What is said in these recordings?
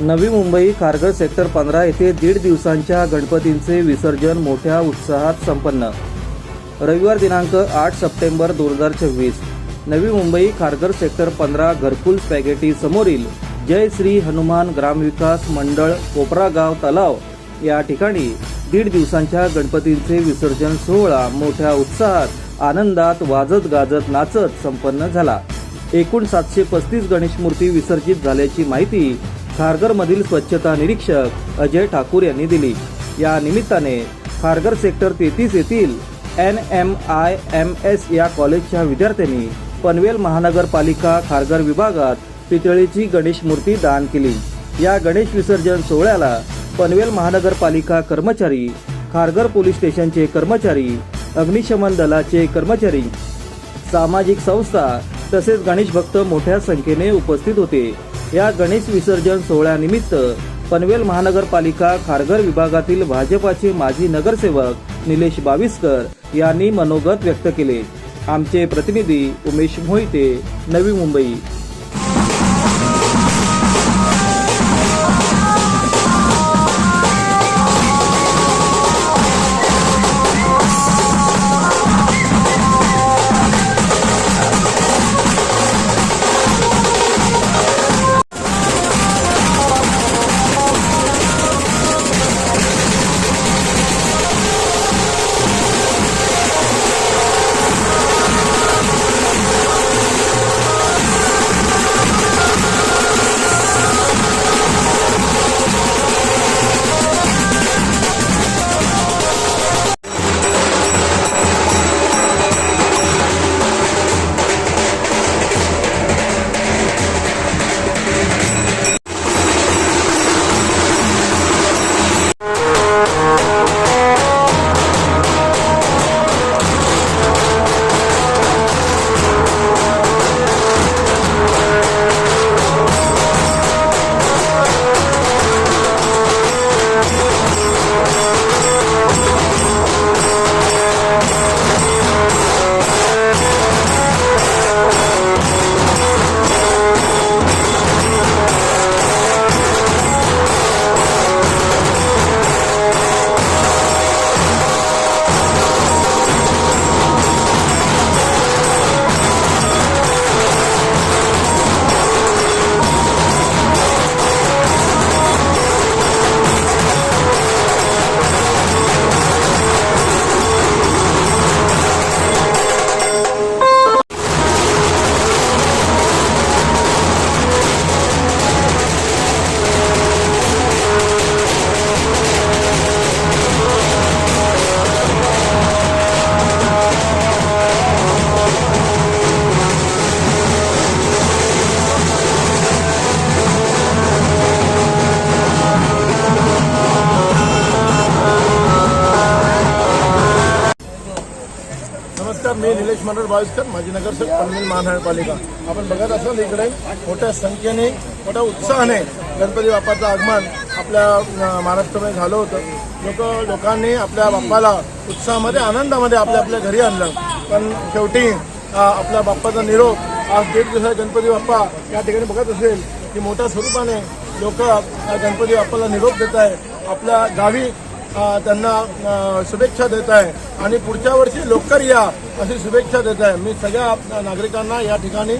Navi Mumbai Kharghar sector पंधरा येथे दीड दिवसांच्या गणपतींचे विसर्जन मोठ्या उत्साहात संपन्न. रविवार दिनांक आठ सप्टेंबर दोन हजार चोवीस नवी मुंबई खारघर सेक्टर पंधरा घरकुल स्पॅगेटी समोरील जय श्री हनुमान ग्रामविकास मंडळ कोपरागाव तलाव या ठिकाणी दीड दिवसांच्या गणपतींचे विसर्जन सोहळा मोठ्या उत्साहात आनंदात वाजत गाजत नाचत संपन्न झाला. एकूण सातशे पस्तीस गणेश मूर्ती विसर्जित झाल्याची माहिती खारघरमधील स्वच्छता निरीक्षक अजय ठाकूर यांनी दिली. या निमित्ताने खारघर सेक्टर तेहतीस येथील N M I M S या कॉलेजच्या विद्यार्थ्यांनी पनवेल महानगरपालिका खारघर विभागात पितळेची गणेश मूर्ती दान केली. या गणेश विसर्जन सोहळ्याला पनवेल महानगरपालिका कर्मचारी खारघर पोलीस स्टेशनचे कर्मचारी अग्निशमन दलाचे कर्मचारी सामाजिक संस्था तसेच गणेश भक्त मोठ्या संख्येने उपस्थित होते. या गणेश विसर्जन सोहळ्यानिमित्त पनवेल महानगरपालिका खारघर विभागातील भाजपाचे माजी नगरसेवक निलेश बाविस्कर यांनी मनोगत व्यक्त केले. आमचे प्रतिनिधी उमेश मोहिते नवी मुंबई. नमस्कार मी माझी नगरसेवक पनवेल महानगरपालिका आपण बघत असाल इकडे मोठ्या संख्येने मोठ्या उत्साहाने गणपती बाप्पाचं आगमन आपल्या महाराष्ट्रामध्ये झालं होतं. लोक लोकांनी आपल्या बाप्पाला उत्साहामध्ये आनंदामध्ये आपल्या आपल्या घरी आणलं. पण शेवटी आपल्या बाप्पाचा निरोप आज दीड दिवसात गणपती बाप्पा या ठिकाणी बघत असेल की मोठ्या स्वरूपाने लोक गणपती बाप्पाला निरोप देत आहे आपल्या गावी त्यांना शुभेच्छा देत आहे. आणि पुढच्या वर्षी लवकर या अशी शुभेच्छा देत आहे. मी सगळ्या नागरिकांना या ठिकाणी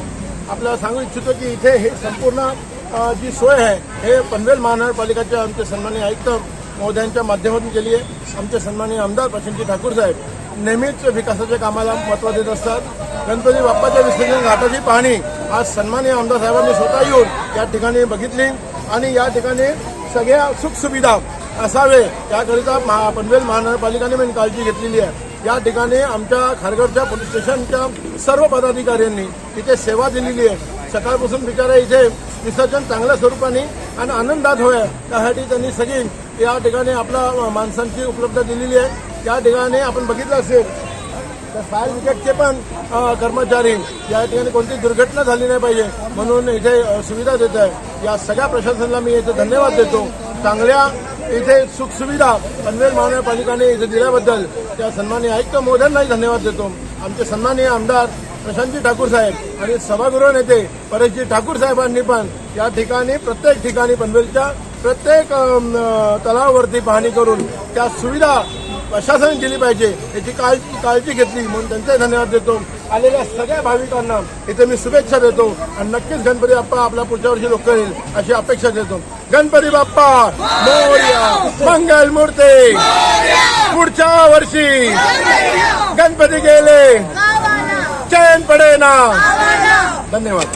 आपल्याला सांगू इच्छितो की इथे हे संपूर्ण जी सोय आहे हे पनवेल महानगरपालिकाचे आमचे सन्माननीय आयुक्त महोदयांच्या माध्यमातून केली आहे. आमचे सन्माननीय आमदार प्रशांतजी ठाकूर साहेब नेहमीच विकासाच्या कामाला महत्त्व देत असतात. गणपती बाप्पाच्या विसर्जन घाटाची पाहणी आज सन्माननीय आमदार साहेबांनी स्वतः येऊन या ठिकाणी बघितली. आणि या ठिकाणी सगळ्या सुखसुविधा असावे. त्याकरिता महा पनवेल महानगरपालिकेने पण काळजी घेतलेली आहे. या ठिकाणी आमच्या खारघरच्या पोलीस स्टेशनच्या सर्व पदाधिकाऱ्यांनी तिथे सेवा दिलेली आहे. सकाळपासून बिचारा इथे विसर्जन चांगल्या स्वरूपाने आणि आनंदात होय. त्यासाठी त्यांनी सगळी या ठिकाणी आपला माणसांची उपलब्धता दिलेली आहे. त्या ठिकाणी आपण बघितलं असेल तर फायर ब्रिगेडचे पण कर्मचारी या ठिकाणी कोणती दुर्घटना झाली नाही पाहिजे म्हणून इथे सुविधा देत आहे. या सगळ्या प्रशासनाला मी इथे धन्यवाद देतो. चांगल्या इथे सुखसुविधा पनवेल महानगरपालिकाने इथे दिल्याबद्दल त्या सन्माननीय आयुक्त मोद्यांनाही धन्यवाद देतो. आमचे सन्माननीय आमदार प्रशांतजी ठाकूर साहेब आणि सभागृह नेते परेशजी ठाकूर साहेबांनी पण या ठिकाणी प्रत्येक ठिकाणी पनवेलच्या प्रत्येक तलावावरती पाहणी करून त्या सुविधा प्रशासन केली पाहिजे याची काळजी काळजी घेतली म्हणून त्यांचे धन्यवाद देतो. आलेल्या सगळ्या भाविकांना इथे मी शुभेच्छा देतो आणि नक्कीच गणपती बाप्पा आपल्या पुढच्या वर्षी लोक येईल अशी अपेक्षा देतो. गणपती बाप्पा मोरया मंगल मूर्ती. पुढच्या वर्षी गणपती गेले. चैन पडेना. धन्यवाद.